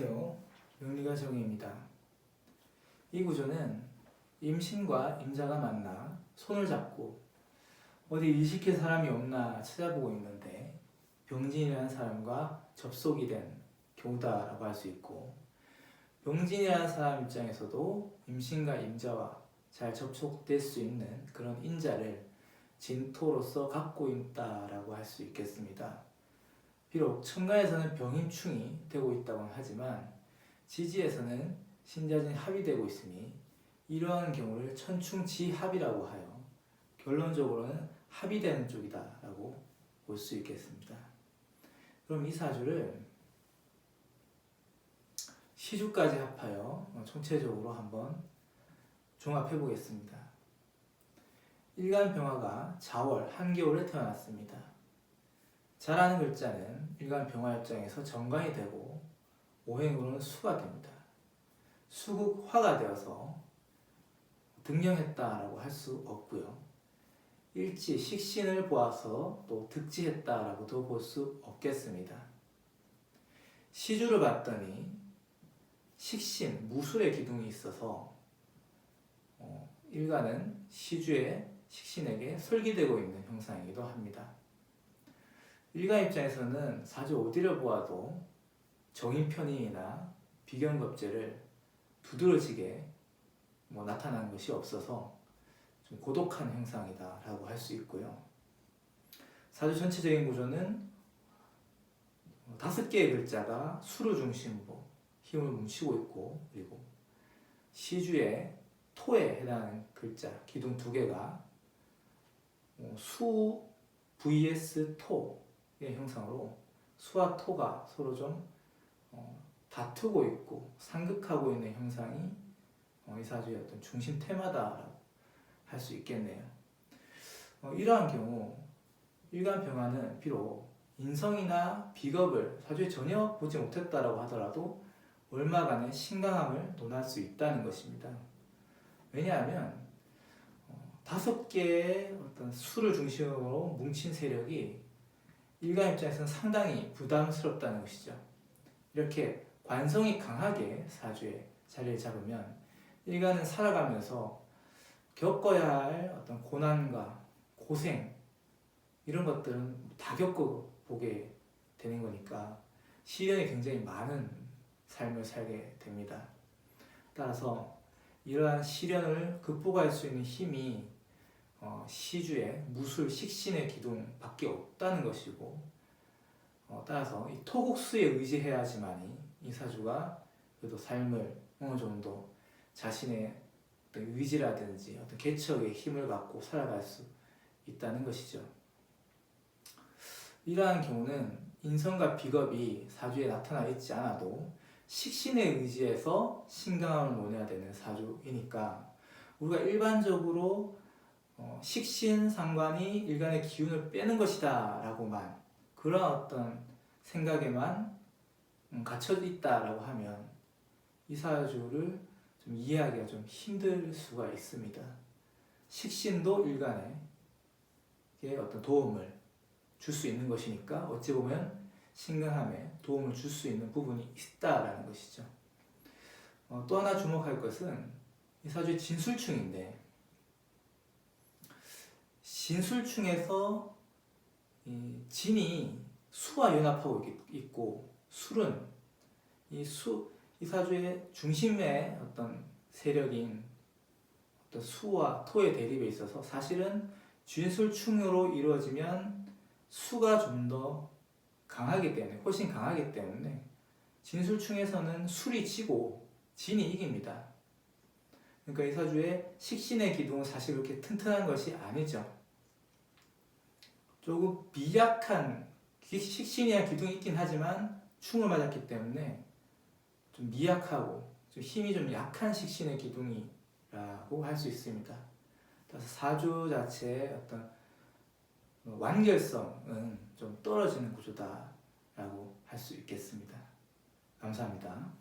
안녕하세요. 명리가 정의입니다. 이 구조는 임신과 임자가 만나 손을 잡고 어디 의식의 사람이 없나 찾아보고 있는데 병진이라는 사람과 접속이 된 경우다라고 할 수 있고 병진이라는 사람 입장에서도 임신과 임자와 잘 접촉될 수 있는 그런 인자를 진토로서 갖고 있다라고 할 수 있겠습니다. 비록 천간에서는 병임충이 되고 있다고 하지만 지지에서는 신자진 합이 되고 있으니 이러한 경우를 천충지합이라고 하여 결론적으로는 합이 되는 쪽이다라고 볼 수 있겠습니다. 그럼 이 사주를 시주까지 합하여 총체적으로 한번 종합해 보겠습니다. 일간 병화가 자월 한겨울에 태어났습니다. 자라는 글자는 일간 병화 입장에서 정관이 되고 오행으로는 수가 됩니다. 수국화가 되어서 등령했다라고 할 수 없고요. 일지 식신을 보아서 또 득지했다라고도 볼 수 없겠습니다. 시주를 봤더니 식신 무술의 기둥이 있어서 어, 일간은 시주의 식신에게 설기되고 있는 형상이기도 합니다. 일간 입장에서는 사주 어디를 보아도 정인편인이나 비견겁제를 두드러지게 뭐 나타난 것이 없어서 좀 고독한 형상이다라고 할 수 있고요. 사주 전체적인 구조는 다섯 개의 글자가 수를 중심으로 힘을 뭉치고 있고 그리고 시주의 토에 해당하는 글자 기둥 두 개가 어, 수 vs 토의 형상으로 수와 토가 서로 좀 어, 다투고 있고 상극하고 있는 형상이 어, 이 사주의 어떤 중심 테마다라고 할 수 있겠네요. 어, 이러한 경우 일간 병화는 비록 인성이나 비겁을 사주에 전혀 보지 못했다라고 하더라도 얼마간의 신강함을 논할 수 있다는 것입니다. 왜냐하면 어, 다섯 개의 어떤 수를 중심으로 뭉친 세력이 일간 입장에서는 상당히 부담스럽다는 것이죠. 이렇게 관성이 강하게 사주에 자리를 잡으면 일간은 살아가면서 겪어야 할 어떤 고난과 고생 이런 것들은 다 겪어보게 되는 거니까 시련이 굉장히 많은 삶을 살게 됩니다. 따라서 이러한 시련을 극복할 수 있는 힘이 어, 시주의 무술 식신의 기둥밖에 없다는 것이고 어, 따라서 이 토국수에 의지해야지만이 이 사주가 그래도 삶을 어느 정도 자신의 어떤 의지라든지 어떤 개척의 힘을 갖고 살아갈 수 있다는 것이죠. 이러한 경우는 인성과 비겁이 사주에 나타나 있지 않아도 식신에 의지해서 신강함을 논해야 되는 사주이니까 우리가 일반적으로 어, 식신 상관이 일간의 기운을 빼는 것이다 라고만 그런 어떤 생각에만 음, 갇혀 있다라고 하면 이 사주를 좀 이해하기가 좀 힘들 수가 있습니다. 식신도 일간에 어떤 도움을 줄 수 있는 것이니까 어찌 보면 신강함에 도움을 줄 수 있는 부분이 있다라는 것이죠. 어, 또 하나 주목할 것은 이 사주의 진술충인데 진술충에서 이 진이 수와 연합하고 있고 술은 이 수, 이 사주의 중심의 어떤 세력인 어떤 수와 토의 대립에 있어서 사실은 진술충으로 이루어지면 수가 좀 더 강하기 때문에 훨씬 강하기 때문에 진술충에서는 술이 지고 진이 이깁니다. 그러니까 이 사주의 식신의 기둥은 사실 그렇게 튼튼한 것이 아니죠. 조금 미약한 식신이야 기둥이 있긴 하지만 충을 맞았기 때문에 좀 미약하고 좀 힘이 좀 약한 식신의 기둥이라고 할 수 있습니다. 따라서 사주 자체의 어떤 완결성은 좀 떨어지는 구조다라고 할 수 있겠습니다. 감사합니다.